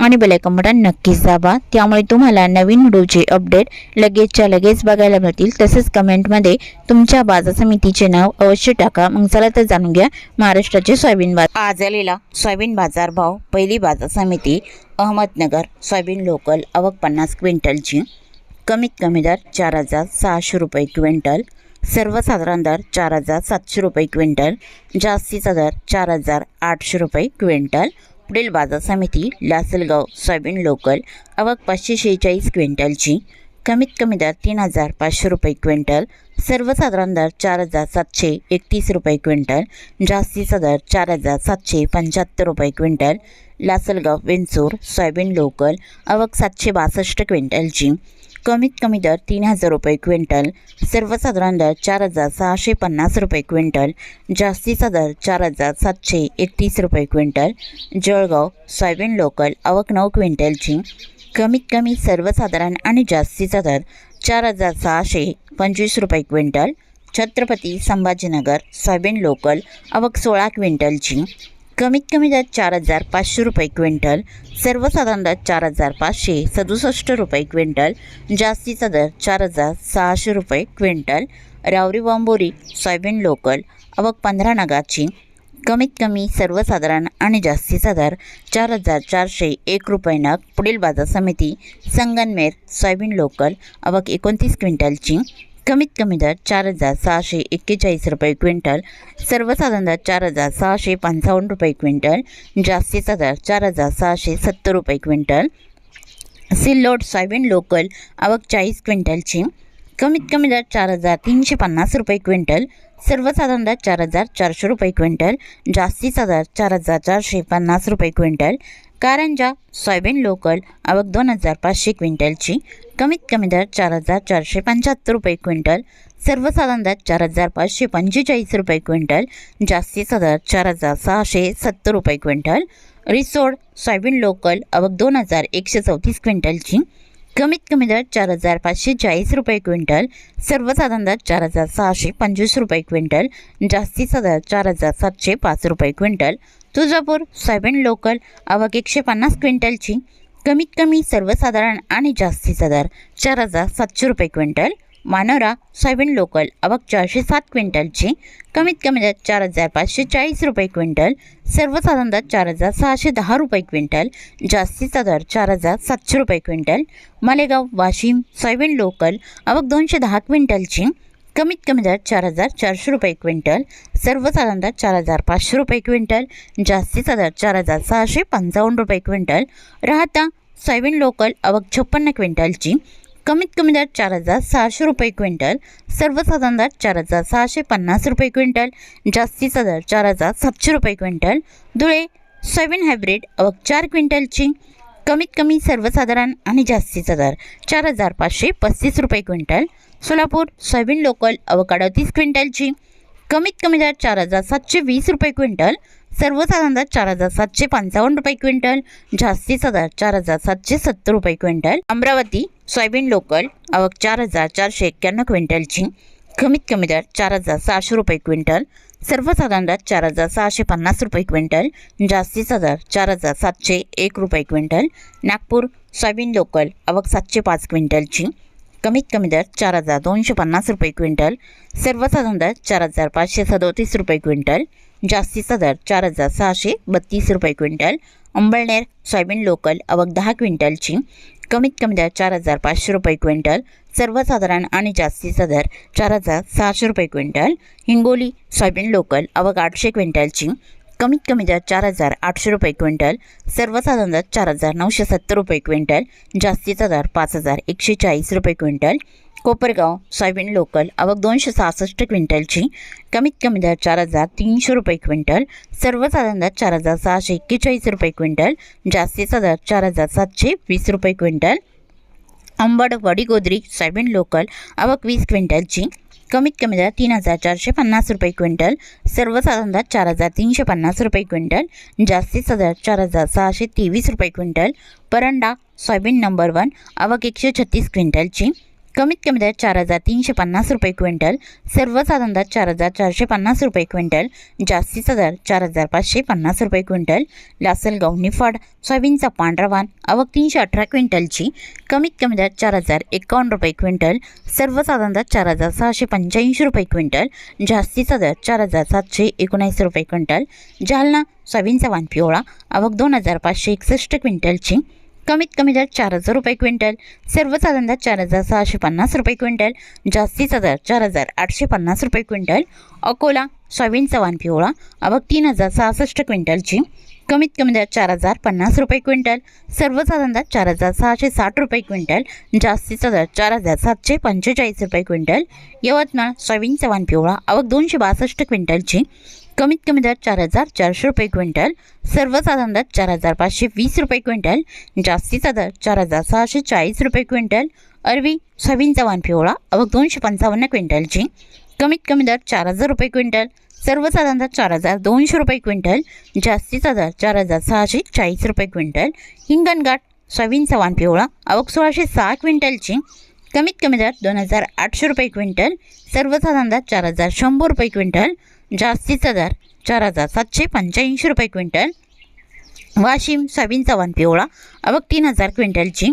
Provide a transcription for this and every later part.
आणि bell icon button नक्कीच दाबा. त्यामुळे तुम्हाला नवीन व्हिडिओचे अपडेट लगेचच्या लगेच बघायला मिळतील. तसेच कमेंटमध्ये तुमच्या बाजार समितीचे नाव अवश्य टाका. मग चला तर जाणून घ्या महाराष्ट्राचे सोयाबीन बाजार. आज आलेला सोयाबीन बाजार भाव पहिली बाजार समिती अहमदनगर सोयाबीन लोकल आवक पन्नास क्विंटलची. कमीत कमी दर चार हजार सहाशे रुपये क्विंटल. सर्वसाधारण दर चार हजार सातशे रुपये क्विंटल. जास्तीचा दर चार हजार आठशे रुपये क्विंटल. पुढील बाजार समिती लासलगाव सोयाबीन लोकल आवक पाचशे शेहेचाळीस क्विंटलची. कमीत कमी दर तीन हजार पाचशे रुपये क्विंटल. सर्वसाधारण दर चार हजार सातशे एकतीस रुपये क्विंटल. जास्तीचा दर चार हजार सातशे पंच्याहत्तर रुपये quintal. Lasalgaon Vinchur soybean local आवक सातशे बासष्ट क्विंटलची. कमीत कमी दर तीन हजार रुपये क्विंटल सर्वसाधारण दर चार हजार सहाशे पन्नास रुपये क्विंटल जास्तीचा दर चार हजार सातशे एकतीस रुपये क्विंटल जळगाव सोयाबीन लोकल आवक नऊ क्विंटलची कमीत कमी सर्वसाधारण आणि जास्तीचा दर चार हजार सहाशे पंचवीस रुपये quintal Chhatrapati Sambhajinagar soybean local आवक सोळा क्विंटलची कमीत कमी दर चार हजार पाचशे रुपये क्विंटल सर्वसाधारण दर चार हजार पाचशे सदुसष्ट रुपये क्विंटल जास्तीचा दर चार हजार सहाशे रुपये quintal Rahuri Bambori soybean local अवक पंधरा नगाची कमीत कमी सर्वसाधारण आणि जास्तीचा दर चार हजार चारशे एक रुपये नग पुढील बाजार समिती संगनमेर सोयाबीन लोकल अवक एकोणतीस क्विंटलची कमीत कमी दर चार हजार सहाशे एक्केचाळीस रुपये क्विंटल सर्वसाधारण दर चार हजार सहाशे पंचावन्न रुपये क्विंटल जास्तीचा दर चार हजार सहाशे सत्तर रुपये क्विंटल. सिल्लोड सोयाबीन लोकल आवक चाळीस क्विंटलची कमीत कमी दर चार हजार तीनशे पन्नास रुपये क्विंटल सर्वसाधारण दर चार हजार चारशे रुपये क्विंटल जास्तीचा दर चार हजार चारशे पन्नास रुपये क्विंटल कारंजा सोयाबीन लोकल आवक दोन हजार पाचशे क्विंटलची कमीत कमी दर चार हजार चारशे पंच्याहत्तर रुपये क्विंटल सर्वसाधारण दर चार हजार पाचशे पंचेचाळीस रुपये क्विंटल जास्तीचा दर चार हजार सहाशे सत्तर रुपये क्विंटल. रिसोड सोयाबीन लोकल आवक दोन हजार एकशे चौतीस क्विंटलची कमीत कमी दर चार हजार पाचशे चाळीस रुपये क्विंटल सर्वसाधारण दर चार हजार सहाशे पंचवीस रुपये क्विंटल जास्तीचा दर चार हजार सातशे पाच रुपये क्विंटल. तुळजापूर सोयाबीन लोकल आवक एकशे पन्नास क्विंटलची कमीत कमी सर्वसाधारण आणि जास्तीचा दर चार हजार सातशे रुपये क्विंटल मानोरा सोयाबीन लोकल आवक चारशे सात क्विंटलची कमीत कमी दर चार हजार पाचशे चाळीस रुपये क्विंटल सर्वसाधारण दर चार हजार सहाशे दहा रुपये क्विंटल जास्तीचा दर चार हजार सातशे रुपये quintal Malegaon Washim soybean local आवक दोनशे दहा क्विंटलची कमीत कमी दर चार हजार चारशे रुपये क्विंटल सर्वसाधारण दर चार हजार पाचशे रुपये क्विंटल जास्तीचा दर चार हजार सहाशे पंचावन्न रुपये क्विंटल राहता सोयाबीन लोकल आवक छप्पन्न क्विंटलची. कमीत कमी दर चार हजार सहाशे रुपये क्विंटल सर्वसाधारण दर चार हजार सहाशे पन्नास रुपये क्विंटल जास्तीचा दर चार हजार सातशे रुपये क्विंटल. धुळे सोयाबीन हायब्रिड अवघ चार क्विंटलची. कमीत कमी सर्वसाधारण आणि जास्तीचा दर चार हजार पाचशे पस्तीस रुपये क्विंटल. सोलापूर सोयाबीन लोकल अवकाडो तीस क्विंटलची. कमीत कमी दर चार हजार सातशे वीस रुपये क्विंटल. सर्वसाधारण दर चार हजार सातशे पंचावन्न रुपये क्विंटल. जास्तीचा दर चार हजार सातशे सत्तर रुपये क्विंटल. अमरावती सोयाबीन लोकल आवक चार हजार चारशे एक्क्याण्णव क्विंटलची. कमीत कमी दर चार हजार सहाशे रुपये क्विंटल. सर्वसाधारण दर चार हजार सहाशे पन्नास रुपये क्विंटल. जास्तीचा दर चार हजार सातशे एक रुपये क्विंटल. नागपूर सोयाबीन लोकल आवक सातशे पाच क्विंटलची. कमीत कमी दर चार हजार दोनशे पन्नास रुपये क्विंटल सर्वसाधारण दर चार हजार पाचशे सदोतीस रुपये क्विंटल जास्तीचा दर चार हजार सहाशे बत्तीस रुपये क्विंटल अंबळनेर सोयाबीन लोकल अवक दहा क्विंटलची कमीत कमी दर चार हजार पाचशे रुपये क्विंटल सर्वसाधारण आणि जास्तीचा दर चार हजार सहाशे रुपये क्विंटल हिंगोली सोयाबीन लोकल अवघ आठशे क्विंटलची कमीत कमी दर चार हजार आठशे रुपये क्विंटल सर्वसाधारण दर चार हजार नऊशे सत्तर रुपये क्विंटल जास्तीचा दर पाच हजार एकशे चाळीस रुपये क्विंटल. कोपरगाव सोयाबीन लोकल आवक दोनशे सहासष्ट क्विंटलची कमीत कमी दर चार हजार तीनशे रुपये क्विंटल सर्वसाधारण दर चार हजार सहाशे एक्केचाळीस रुपये क्विंटल जास्तीचा दर चार हजार सातशे वीस रुपये quintal. Ambad Vadigodri soybean local आवक वीस क्विंटलची कमीत कमी दर तीन हजार चारशे पन्नास रुपये क्विंटल सर्वसाधारण दरात चार हजार तीनशे पन्नास रुपये क्विंटल जास्तीचा दर चार हजार सहाशे तेवीस रुपये quintal Paranda soybean number one आवक एकशे छत्तीस क्विंटलची कमीत कमी दर चार हजार तीनशे पन्नास रुपये क्विंटल सर्वसाधारण दर चार हजार चारशे पन्नास रुपये क्विंटल जास्तीचा दर चार हजार पाचशे पन्नास रुपये क्विंटल लासलगाव निफाड सोयाबीनचा पांढरा वाण आवक तीनशे अठरा क्विंटलची कमीत कमी दर चार हजार एकावन्न रुपये क्विंटल सर्वसाधारण दर चार हजार सहाशे पंच्याऐंशी रुपये क्विंटल जास्तीचा दर चार हजार सातशे एकोणऐंशी रुपये क्विंटल जालना सोयाबीनचा वाण पिवळा आवक दोन हजार पाचशे एकसष्ट क्विंटलची कमीत कमी दर चार हजार रुपये क्विंटल सर्वसाधारण दर चार हजार सहाशे पन्नास रुपये क्विंटल जास्तीचा दर चार हजार आठशे पन्नास रुपये क्विंटल अकोला सोयाबीन चव्हाण पिवळा अबक तीन हजार सहासष्ट क्विंटलची कमीत कमी दर चार हजार पन्नास रुपये क्विंटल सर्वसाधारण दर चार हजार सहाशे साठ रुपये क्विंटल जास्तीचा दर चार हजार सातशे पंचेचाळीस रुपये क्विंटल यवतमाळ सोयाबीन चव्हाण पिवळा अवक दोनशे बासष्ट क्विंटलची कमीत कमी दर चार हजार चारशे रुपये क्विंटल सर्वसाधारण दर चार हजार पाचशे वीस रुपये क्विंटल जास्तीचा दर चार हजार सहाशे चाळीस रुपये क्विंटल अरवी सोयाबीनचा वाण पिवळा आवक दोनशे पंचावन्न क्विंटलची कमीत कमी दर चार हजार रुपये क्विंटल सर्वसाधारण दर चार हजार दोनशे रुपये क्विंटल जास्तीचा दर चार हजार सहाशे चाळीस रुपये क्विंटल हिंगणघाट सोयाबीनचा वाण पिवळा आवक सोळाशे सहा क्विंटलची कमीत कमी दर दोन हजार आठशे रुपये क्विंटल सर्वसाधारण दर चार हजार शंभर रुपये क्विंटल जास्तीचा दर चार हजार सातशे पंच्याऐंशी रुपये क्विंटल. वाशिम सोयाबीनचा चव्हाण पिवळा अवक तीन हजार क्विंटलची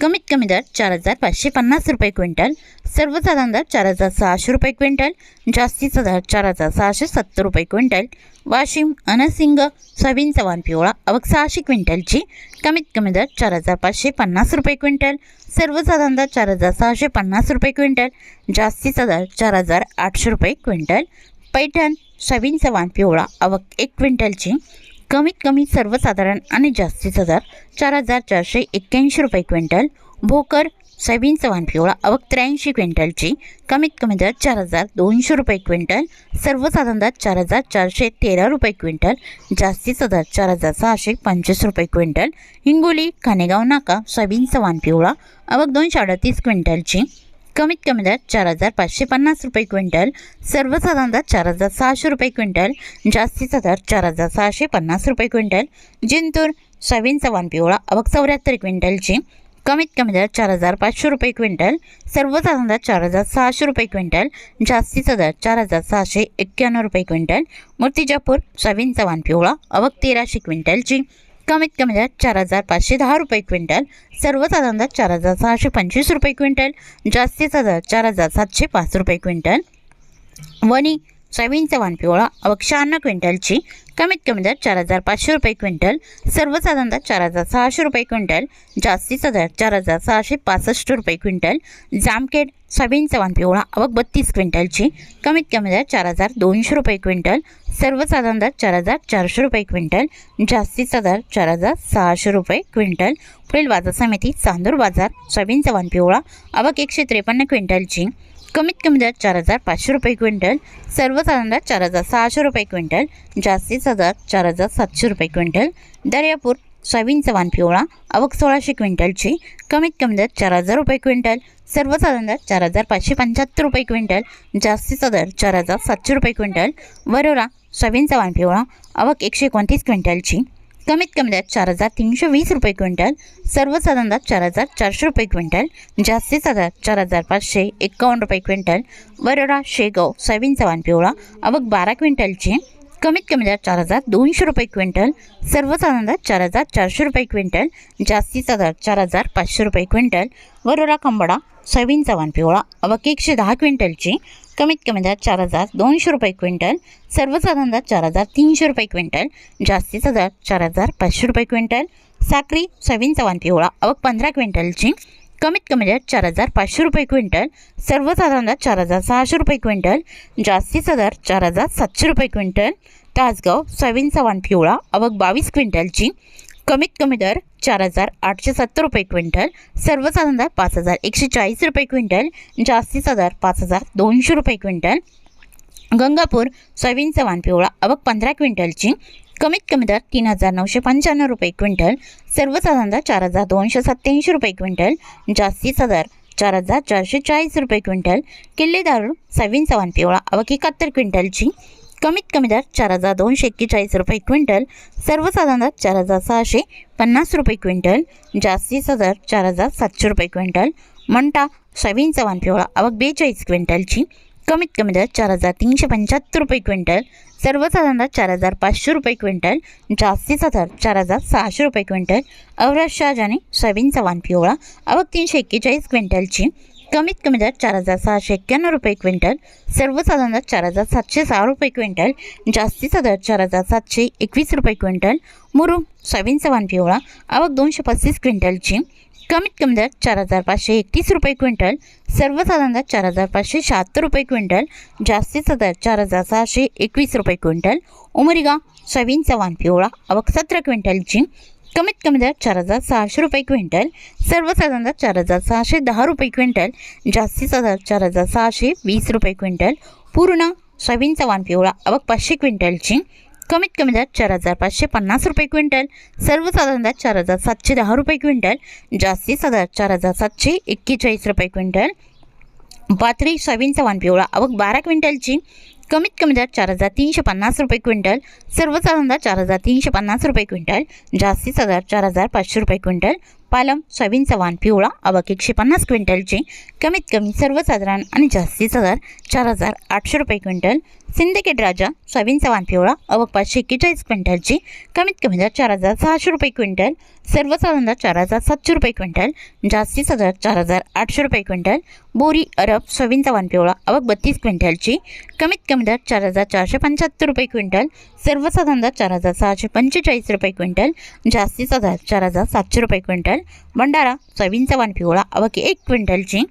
कमीत कमी दर चार हजार पाचशे पन्नास रुपये क्विंटल सर्वसाधारण दर चार हजार सहाशे रुपये क्विंटल जास्तीचा दर चार हजार सहाशे सत्तर रुपये क्विंटल. वाशिम अनसिंग सोयाबीनचा वाण पिवळा आवक सहाशे क्विंटलची कमीत कमी दर चार हजार पाचशे पन्नास रुपये क्विंटल सर्वसाधारण दर चार हजार सहाशे पन्नास रुपये क्विंटल जास्तीचा दर चार हजार आठशे रुपये क्विंटल. पैठण सोयाबीनचा वाण पिवळा आवक एक क्विंटलची. कमीत कमी सर्वसाधारण आणि जास्तीत हजार चार हजार चारशे एक्क्याऐंशी रुपये क्विंटल. भोकर सोयाबीनचा वाण पिवळा अवक त्र्याऐंशी क्विंटलची. कमीत कमी दर चार हजार दोनशे रुपये क्विंटल. सर्वसाधारण दर चार हजार चारशे तेरा रुपये क्विंटल. जास्तीचा दर चार हजार सहाशे पंचवीस रुपये क्विंटल. हिंगोली खानेगाव नाका सोयाबीनचा वाण पिवळा अवक दोनशे अडतीस क्विंटलची. कमीत कमी दर चार हजार पाचशे पन्नास रुपये क्विंटल सर्वसाधारण दर चार हजार सहाशे रुपये क्विंटल जास्तीचा दर चार हजार सहाशे पन्नास रुपये क्विंटल. जिंतूर सोयाबीन चव्हाण पिवळा अवक चौऱ्याहत्तर क्विंटलची कमीत कमी दर चार हजार पाचशे रुपये क्विंटल सर्वसाधारण दर चार हजार सहाशे रुपये क्विंटल जास्तीचा दर चार हजार सहाशे एक्क्याण्णव रुपये क्विंटल. मूर्तिजापूर सोयाबीन चव्हाण पिवळा अवक तेराशे क्विंटलची कमीत कमी दर चार हजार पाचशे दहा रुपये क्विंटल सर्वसाधारण दर चार हजार सहाशे पंचवीस रुपये क्विंटल जास्तीचा दर चार हजार सातशे पाच रुपये क्विंटल. वणी सोयाबीनचा वाण पिवळा अवक्षान्न क्विंटलची कमीत कमी दर चार हजार पाचशे रुपये क्विंटल सर्वसाधारण दर चार हजार सहाशे रुपये क्विंटल जास्तीचा दर चार हजार सहाशे पासष्ट रुपये क्विंटल जामखेड सोयाबीनचा वाण पिवळा आवक बत्तीस क्विंटलची कमीत कमी दर चार हजार दोनशे रुपये क्विंटल सर्वसाधारण दर चार हजार चारशे रुपये क्विंटल जास्तीचा दर चार हजार सहाशे रुपये क्विंटल. पुढील बाजार समिती चांदूर बाजार सोयाबीनचा वाण पिवळा आवक एकशे त्रेपन्न क्विंटलची कमीत कमी दर चार हजार पाचशे रुपये क्विंटल सर्वसाधारण दर चार हजार सहाशे रुपये क्विंटल जास्तीचा दर चार हजार सातशे रुपये क्विंटल. दर्यापूर सोयाबीनचा वाण पिवळा आवक सोळाशे क्विंटलची कमीत कमी दर चार हजार रुपये क्विंटल सर्वसाधारण दर चार हजार पाचशे पंच्याहत्तर रुपये क्विंटल जास्तीचा दर चार हजार सातशे रुपये क्विंटल. वरोरा सोयाबीनचा वाण पिवळा आवक एकशे एकोणतीस क्विंटलची कमीत कमी दरात चार हजार तीनशे वीस रुपये क्विंटल सर्वसाधारण दरात चार हजार चारशे रुपये क्विंटल जास्तीचा दर चार हजार पाचशे एकावन्न रुपये क्विंटल वरोडा शेगाव सोयाबीनचा वाण पिवळा अवघ बारा क्विंटलची कमीत कमी दरात चार हजार दोनशे रुपये क्विंटल सर्वसाधारण दरात चार हजार चारशे रुपये क्विंटल जास्तीचा दर चार हजार पाचशे रुपये क्विंटल वरोडा कंबडा सोयाबीनचा वाण पिवळा अवघ एकशे दहा क्विंटलची कमीत कमी दरात चार हजार दोनशे रुपये क्विंटल सर्वसाधारण दरात चार हजार तीनशे रुपये क्विंटल जास्तीचा दर चार हजार पाचशे रुपये क्विंटल साखरी सोयाबीनचा वाण पिवळा आवक पंधरा क्विंटलची कमीत कमी दरात चार हजार पाचशे रुपये क्विंटल सर्वसाधारण दरात चार हजार सहाशे रुपये क्विंटल जास्तीचा दर चार हजार सातशे रुपये क्विंटल तासगाव सोयाबीनचा वाण पिवळा अवक बावीस क्विंटलची कमीत कमी दर चार हजार आठशे सत्तर रुपये क्विंटल सर्वसाधारण दर पाच हजार एकशे चाळीस रुपये क्विंटल जास्तीचा दर पाच हजार दोनशे रुपये क्विंटल. गंगापूर सोयाबीनचा वाण पिवळा अवक पंधरा क्विंटलची कमीत कमी दर तीन हजार नऊशे पंच्याण्णव रुपये क्विंटल सर्वसाधारण दर चार हजार दोनशे सत्त्याऐंशी रुपये क्विंटल जास्तीचा दर चार हजार चारशे चाळीस रुपये क्विंटल. किल्ले दारू सोयाबीन पिवळा अवक एकाहत्तर क्विंटलची कमीत कमी दर चार हजार दोनशे एक्केचाळीस रुपये क्विंटल सर्वसाधारण दर चार हजार सहाशे पन्नास रुपये क्विंटल जास्तीचा दर चार हजार सातशे रुपये क्विंटल मंटा सोयाबीनचा चव्हाण पिवळा अवघ बेचाळीस क्विंटलची कमीत कमी दर चार हजार तीनशे पंच्याहत्तर रुपये क्विंटल सर्वसाधारण दर चार हजार पाचशे रुपये क्विंटल जास्तीचा दर चार हजार सहाशे रुपये क्विंटल अवराज शहाजाने सोयाबीनचा वान पिवळा अवघ तीनशे एक्केचाळीस क्विंटलची कमीत कमी दर चार हजार सहाशे एक्क्याण्णव रुपये क्विंटल सर्वसाधारण दर चार हजार सातशे सहा रुपये क्विंटल जास्तीचा दर चार हजार सातशे एकवीस रुपये क्विंटल मुरुम सोयाबीनचा वाण पिवळा आवक दोनशे पस्तीस क्विंटलची कमीत कमी दर चार हजार पाचशे एकतीस रुपये क्विंटल सर्वसाधारण दर चार हजार पाचशे शहात्तर रुपये क्विंटल जास्तीचा दर चार हजार सहाशे एकवीस रुपये क्विंटल उमरिगा सोयाबीनचा वाण पिवळा आवक सतरा क्विंटलची कमीत कमी दर चार हजार सहाशे रुपये क्विंटल सर्वसाधारण दर चार हजार सहाशे दहा रुपये क्विंटल जास्तीचा दर चार हजार सहाशे वीस रुपये क्विंटल पूर्ण सोयाबीनचा वाण पिवळा आवक पाचशे क्विंटलची कमीत कमी दर चार हजार पाचशे पन्नास रुपये क्विंटल सर्वसाधारण दर चार हजार सातशे दहा रुपये क्विंटल जास्तीचा दर चार हजार सातशे एक्केचाळीस रुपये क्विंटल. पाथरी सोयाबीनचा वान पिवळा आवक बारा क्विंटलची कमीत कमी दर चार हजार तीनशे पन्नास रुपये क्विंटल सर्वसाधारण दर चार हजार तीनशे पन्नास रुपये क्विंटल जास्तीचा दर चार हजार पाचशे रुपये क्विंटल पालम सोयाबीनचा वाण पिवळा अबाक एकशे पन्नास क्विंटलची कमीत कमी सर्वसाधारण आणि जास्तीचा दर चार हजार आठशे रुपये क्विंटल सिंदखेड राजा सोयाबीनचा वाण पिवळा आवक पाचशे एक्केचाळीस क्विंटलची कमीत कमी दर चार हजार सहाशे रुपये क्विंटल सर्वसाधारण दर चार हजार सातशे रुपये क्विंटल जास्तीचा दर चार हजार आठशे रुपये क्विंटल बोरी अरब सोयाबीन चव्हाण पिवळा आवक बत्तीस क्विंटलची कमीत कमी दर चार हजार चारशे पंच्याहत्तर रुपये क्विंटल सर्वसाधारण दर चार हजार सहाशे पंचेचाळीस रुपये क्विंटल जास्तीचा दर चार हजार सातशे रुपये क्विंटल भंडारा सोयाबीन चव्हाण पिवळा आवक एक क्विंटलची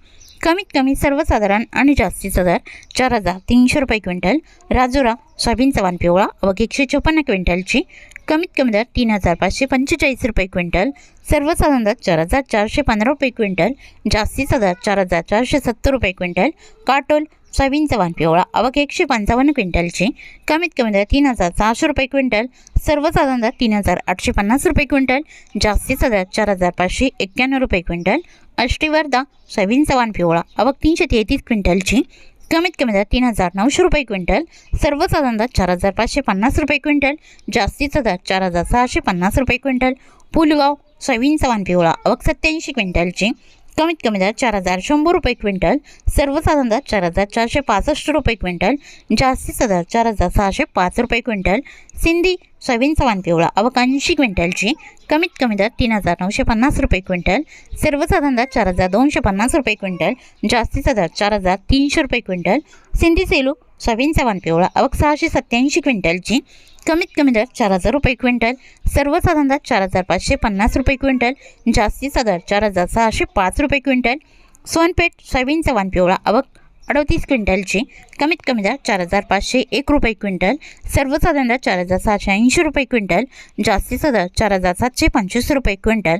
कमीत कमी सर्वसाधारण आणि जास्तीचा दर चार हजार तीनशे रुपये क्विंटल राजुरा सोयाबीन चव्हाण पिवळा आवक एकशे चोपन्न क्विंटलची कमीत कमी दर तीन हजार पाचशे पंचेचाळीस रुपये क्विंटल. सर्वसाधारण दर चार हजार चारशे पंधरा रुपये क्विंटल. जास्तीचा दर चार हजार चारशे सत्तर रुपये क्विंटल. काटोल सोयाबीनचा वाण पिवळा अवघ एकशे पंचावन्न क्विंटलची. कमीत कमी दर तीन हजार सहाशे रुपये क्विंटल. सर्वसाधारण दर तीन हजार आठशे पन्नास रुपये क्विंटल. जास्तीचा दर चार हजार पाचशे एक्क्याण्णव रुपये क्विंटल. अष्टीवर्धा सोयाबीनचा वाण पिवळा अवघ तीनशे तेहतीस क्विंटलची. कमीत कमी दर तीन हजार नऊशे रुपये क्विंटल सर्वसाधारण दर चार हजार पाचशे पन्नास रुपये क्विंटल जास्तीचा दर चार हजार सहाशे पन्नास रुपये क्विंटल पुलगाव सोयाबीन चव्हाण पिवळा अवक सत्याऐंशी क्विंटलची कमीत कमी दर चार हजार शंभर रुपये क्विंटल सर्वसाधारण दर चार हजार चारशे पासष्ट रुपये क्विंटल जास्तीचा दर चार हजार सहाशे पाच रुपये क्विंटल सिंधी सोयाबीन चव्हाण पिवळा अवकांशी क्विंटलची कमीत कमी दर तीन हजार नऊशे पन्नास रुपये क्विंटल सर्वसाधारण दर चार हजार दोनशे पन्नास रुपये क्विंटल जास्तीचा दर चार हजार तीनशे रुपये क्विंटल सिंधी सेलू सोयाबीनचा चव्हाण पिवळा अवघ सहाशे सत्त्याऐंशी क्विंटलची कमीत कमी दर चार हजार रुपये क्विंटल सर्वसाधारण दर चार हजार पाचशे पन्नास रुपये क्विंटल जास्तीचा दर चार हजार सहाशे पाच रुपये क्विंटल. सोनपेठ सोयाबीनचा चव्हाण पिवळा अवघ अडतीस क्विंटलची कमीत कमी दर चार हजार पाचशे एक रुपये क्विंटल सर्वसाधारण दर चार हजार सहाशे ऐंशी रुपये क्विंटल जास्तीचा दर चार हजार सातशे पंचवीस रुपये क्विंटल.